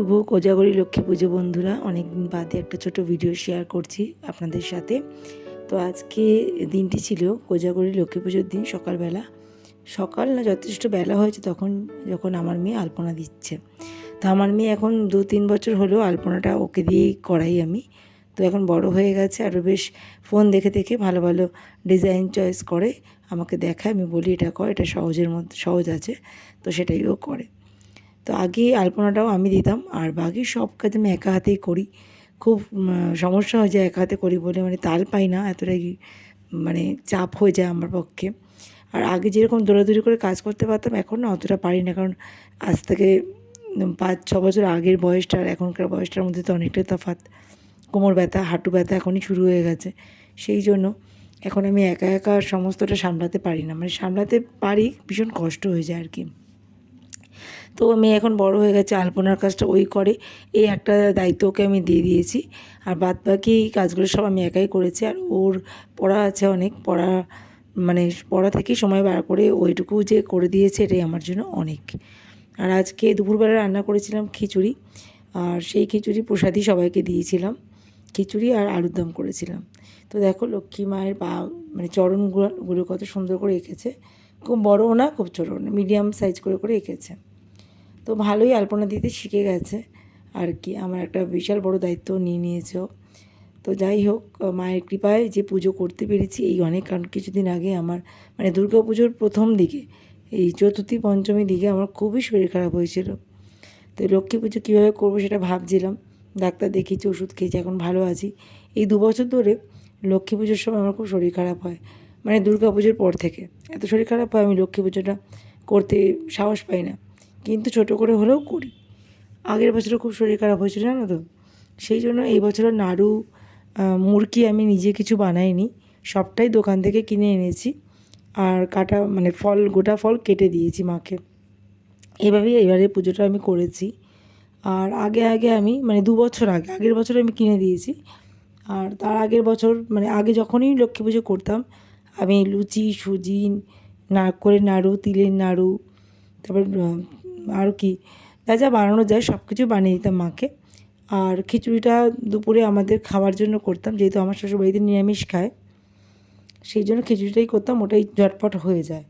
শুভ কোজাগরী লক্ষ্মী পুজো বন্ধুরা অনেক দিন বাদে একটা ছোট ভিডিও শেয়ার করছি আপনাদের সাথে। তো আজকে দিনটি ছিল কোজাগরী লক্ষ্মী পুজোর দিন সকালবেলা। সকাল না যথেষ্ট বেলা হয়েছে তখন যখন আমার মেয়ে আলপনা দিচ্ছে। তো আমার মেয়ে এখন দু তিন বছর হলো আলপনাটা ওকে দিয়েই করাই আমি। তো এখন বড় হয়ে গেছে আরও বেশ ফোন দেখে দেখে ভালো ভালো ডিজাইন চয়েস করে আমাকে দেখায়। আমি বলি, এটা কর, এটা সহজের মধ্যে, সহজ আছে। তো সেটাই ও করে। তো আগে আলপনাটাও আমি দিতাম, আর বাকি সব কাজ আমি একা হাতেই করি। খুব সমস্যা হয়ে যায় একা হাতে করি বলে মানে তাল পাই না, এতটাই মানে চাপ হয়ে যায় আমার পক্ষে। আর আগে যেরকম দৌড়াদৌড়ি করে কাজ করতে পারতাম, এখন না অতটা পারি না, কারণ আজ থেকে পাঁচ, ছ বছর আগের বয়সটা, আর এখনকার বয়সটার মধ্যে তো অনেকটাই তফাৎ। কোমর ব্যথা, হাঁটু ব্যথা এখনই শুরু হয়ে গেছে। সেই জন্য এখন আমি একা একা সমস্তটা সামলাতে পারি না। মানে সামলাতে পারি, ভীষণ কষ্ট হয়ে যায় আর কি। তো মেয়ে এখন বড় হয়ে গেছে, আলপনার কাজটা ওই করে। এই একটা দায়িত্ব ওকে আমি দিয়ে দিয়েছি। আর বাদ বাকি কাজগুলো সব আমি একাই করেছি। আর ওর পড়া আছে অনেক, পড়া মানে পড়া থেকেই সময় বার করে ওইটুকু যে করে দিয়েছে এটাই আমার জন্য অনেক। আর আজকে দুপুরবেলা রান্না করেছিলাম খিচুড়ি, আর সেই খিচুড়ি প্রসাদই সবাইকে দিয়েছিলাম। খিচুড়ি আর আলুর দম করেছিলাম। তো দেখো লক্ষ্মী মায়ের পা মানে চরণগুলো, গুলো কত সুন্দর করে এঁকেছে। খুব বড়ও না, খুব না, মিডিয়াম সাইজ করে করে এঁকেছে। তো ভালোই আলপনা দিতে শিখে গেছে। আর কি, আমার একটা বিশাল বড় দায়িত্ব নিয়ে নিয়েছে তো যাই হোক, মায়ের কৃপায় যে পুজো করতে পেরেছি, এই অনেক কারণ কিছুদিন আগে আমার মানে দুর্গা পুজোর প্রথম দিকে, এই চতুর্থী পঞ্চমী দিকে আমার খুবই শরীর খারাপ হয়েছিল। তো লক্ষ্মী পুজো কীভাবে করব সেটা ভাবছিলাম। ডাক্তার দেখিয়েছি, ওষুধ খেয়েছি, এখন ভালো আছি। এই দু বছর ধরে লক্ষ্মী পুজোর সময় আমার খুব শরীর খারাপ হয় মানে দুর্গা পুজোর পর থেকে। এত শরীর খারাপ হয়, আমি লক্ষ্মী পুজোটা করতে সাহস পাই না। কিন্তু ছোট করে হলেও করি। আগের বছরও খুব শরীর খারাপ হয়েছিল, জানো তো? সেই জন্য এই বছরও নাড়ু মুরকি আমি নিজে কিছু বানাইনি। সবটাই দোকান থেকে কিনে এনেছি। আর কাটা মানে ফল, গোটা ফল কেটে দিয়েছি মাকে। এভাবেই এবারে পুজোটা আমি করেছি। আর আগে আগে আমি মানে দু বছর আগে, আগের বছর আমি কিনে দিয়েছি। আর তার আগের বছর মানে আগে যখনই লক্ষ্মী পুজো করতাম, আমি লুচি, সুজি নারকলের নাড়ু, তিলের নাড়ু, তারপর আর কি, যা যা বানানো যায় সব কিছু বানিয়ে দিতাম মাকে। আর খিচুড়িটা দুপুরে আমাদের খাওয়ার জন্য করতাম, যেহেতু আমার শ্বশুরবাড়িতে নিরামিষ খায়, সেই জন্য খিচুড়িটাই করতাম, ওটাই ঝটপট হয়ে যায়,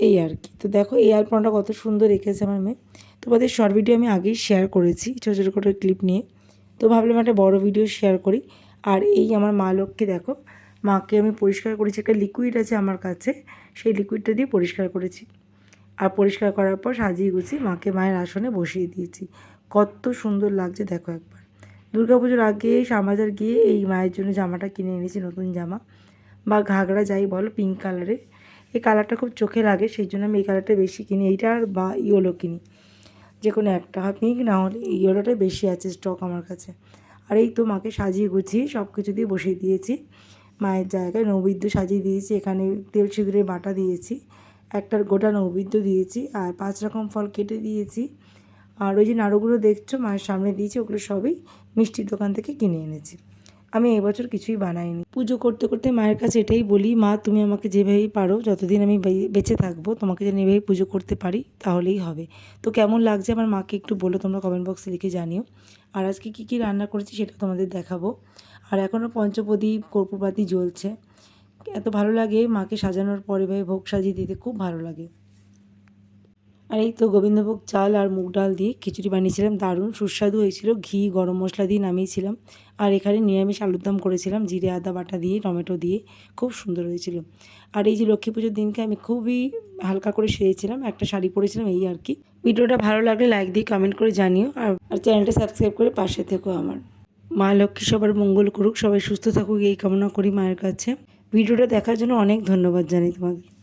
এই আর কি। তো দেখো, এই আলপনাটা কত সুন্দর এঁকেছে আমার মেয়ে। তোমাদের শর্ট ভিডিও আমি আগেই শেয়ার করেছি, ছোটো ছোটো করে ক্লিপ নিয়ে। তো ভাবলাম একটা বড় ভিডিও শেয়ার করি। আর এই আমার মা লোককে দেখো, মাকে আমি পরিষ্কার করেছি, একটা লিকুইড আছে আমার কাছে, সেই লিকুইডটা দিয়ে পরিষ্কার করেছি। আর পরিষ্কার করার পর সাজিয়ে গুছিয়ে মাকে মায়ের আসনে বসিয়ে দিয়েছি। কত সুন্দর লাগছে, দেখো একবার। দুর্গা পুজোর আগে শ্যামবাজার গিয়ে এই মায়ের জন্য জামাটা কিনে এনেছি, নতুন জামা। বা ঘাগরা যাই বলো পিঙ্ক কালারের এই কালারটা খুব চোখে লাগে, সেই জন্য আমি এই কালারটা বেশি কিনি। এইটা আর বা ইয়েলো কিনি। যে কোনো একটা পিঙ্ক না হলে ইয়েলোটাই বেশি আছে স্টক আমার কাছে। আর এই তো মাকে সাজিয়ে গুছিয়ে সব কিছু দিয়ে বসিয়ে দিয়েছি। মায়ের জায়গায় নৈবেদ্য সাজিয়ে দিয়েছি, এখানে তেল সিঁদুরের বাটা দিয়েছি। একটার গোটা নৈবেদ্য দিয়েছি আর পাঁচ রকম ফল কেটে দিয়েছি। আর ওই যে নাড়ুগুলো দেখছ, মায়ের সামনে দিয়েছি, ওগুলো সবই মিষ্টির দোকান থেকে কিনে এনেছি। আমি এবছর কিছুই বানাইনি। পুজো করতে করতে মায়ের কাছে এটাই বলি, মা, তুমি আমাকে যেভাবেই পারো, যতদিন আমি বেঁচে থাকব, তোমাকে যেন এভাবেই পুজো করতে পারি, তাহলেই হবে। তো কেমন লাগছে আমার মাকে একটু বলো, তোমরা কমেন্ট বক্সে লিখে জানিও। আর আজকে কী কী রান্না করেছি সেটা তোমাদের দেখাবো। আর এখনও পঞ্চপ্রদীপ কর্পূরবাতি জ্বলছে। এত ভালো লাগে মাকে সাজানোর পরে ভাই ভোগ সাজিয়ে দিতে, খুব ভালো লাগে। আর এই তো গোবিন্দভোগ চাল আর মুগ ডাল দিয়ে খিচুড়ি বানিয়েছিলাম, দারুণ সুস্বাদু হয়েছিল। ঘি, গরম মশলা দিয়ে নামিয়েছিলাম। আর এখানে নিরামিষ আলুর দম করেছিলাম, জিরে, আদা বাটা দিয়ে, টমেটো দিয়ে। খুব সুন্দর হয়েছিল। আর এই যে লক্ষ্মী পুজোর দিনকে আমি খুবই হালকা করে সেরেছিলাম একটা শাড়ি পরেছিলাম, এই আর কি। ভিডিওটা ভালো লাগলে লাইক দিয়ে কমেন্ট করে জানিও। আর চ্যানেলটা সাবস্ক্রাইব করে পাশে থেকো আমার। মা লক্ষ্মী সবার মঙ্গল করুক, সবাই সুস্থ থাকুক, এই কামনা করি মায়ের কাছে। ভিডিওটা দেখার জন্য অনেক ধন্যবাদ জানাই তোমাদের।